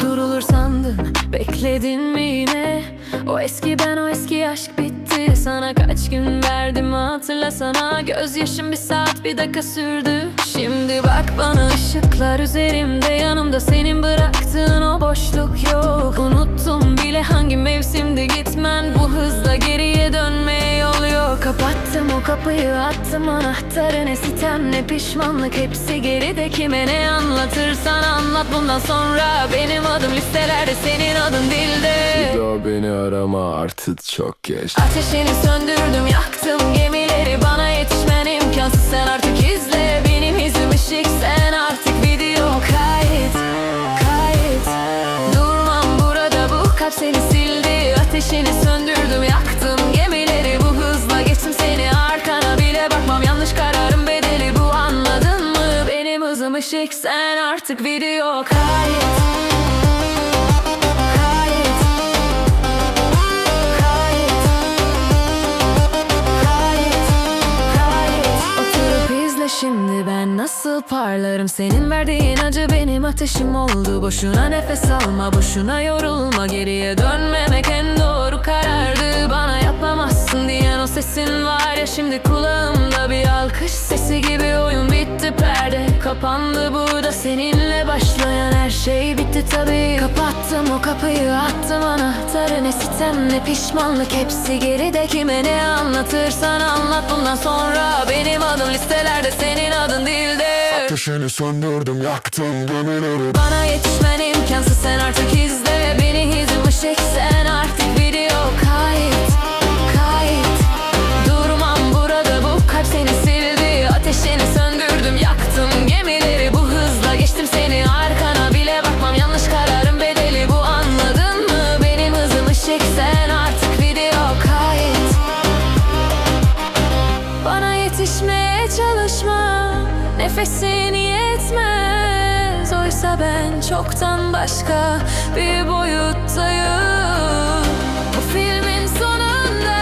Durulur sandın Bekledin mi yine? O eski ben o eski aşk bitti. Sana kaç gün verdim hatırlasana. Gözyaşım bir saat bir dakika sürdü. Şimdi bak bana ışıklar üzerimde. Yanımda senin kapıyı attım anahtarı Ne sitem ne pişmanlık hepsi geride. Kime ne anlatırsan anlat bundan sonra Benim adım listelerde senin adın dilde. Bir daha beni arama artık çok geç. Ateşini söndürdüm yaktım gemileri Bana yetişmen imkansız. Sen artık izle Benim izim ışık. Sen artık video kayıt Kayıt. Durmam burada bu kalp seni sildi. Ateşini söndürdüm hızım ışık sen artık kayıt. Oturup izle şimdi ben nasıl parlarım. Senin verdiğin acı benim ateşim oldu. Boşuna nefes alma boşuna yorulma. Geriye dönmemek sesin var ya Şimdi kulağımda bir alkış sesi gibi oyun bitti perde Kapandı. Burada seninle başlayan her şey bitti tabii. Kapattım o kapıyı attım anahtarı. Ne sitem ne pişmanlık hepsi geride. Kime ne anlatırsan anlat. Bundan sonra Benim adım listelerde senin adın dilde Ateşini söndürdüm yaktım gemileri. Bana yetişmen imkansız sen artık izle. Beni hizim Nefesin yetmez. Oysa ben çoktan başka bir boyuttayım. Bu filmin sonunda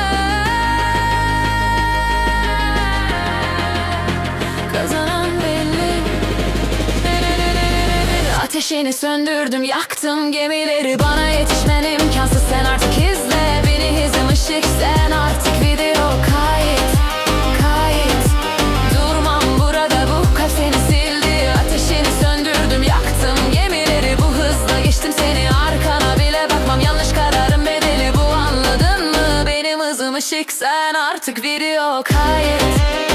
Kazanan belli. Ateşini söndürdüm yaktım gemileri. Bana yetişmen imkansız sen artık izle bu anladın mı? Benim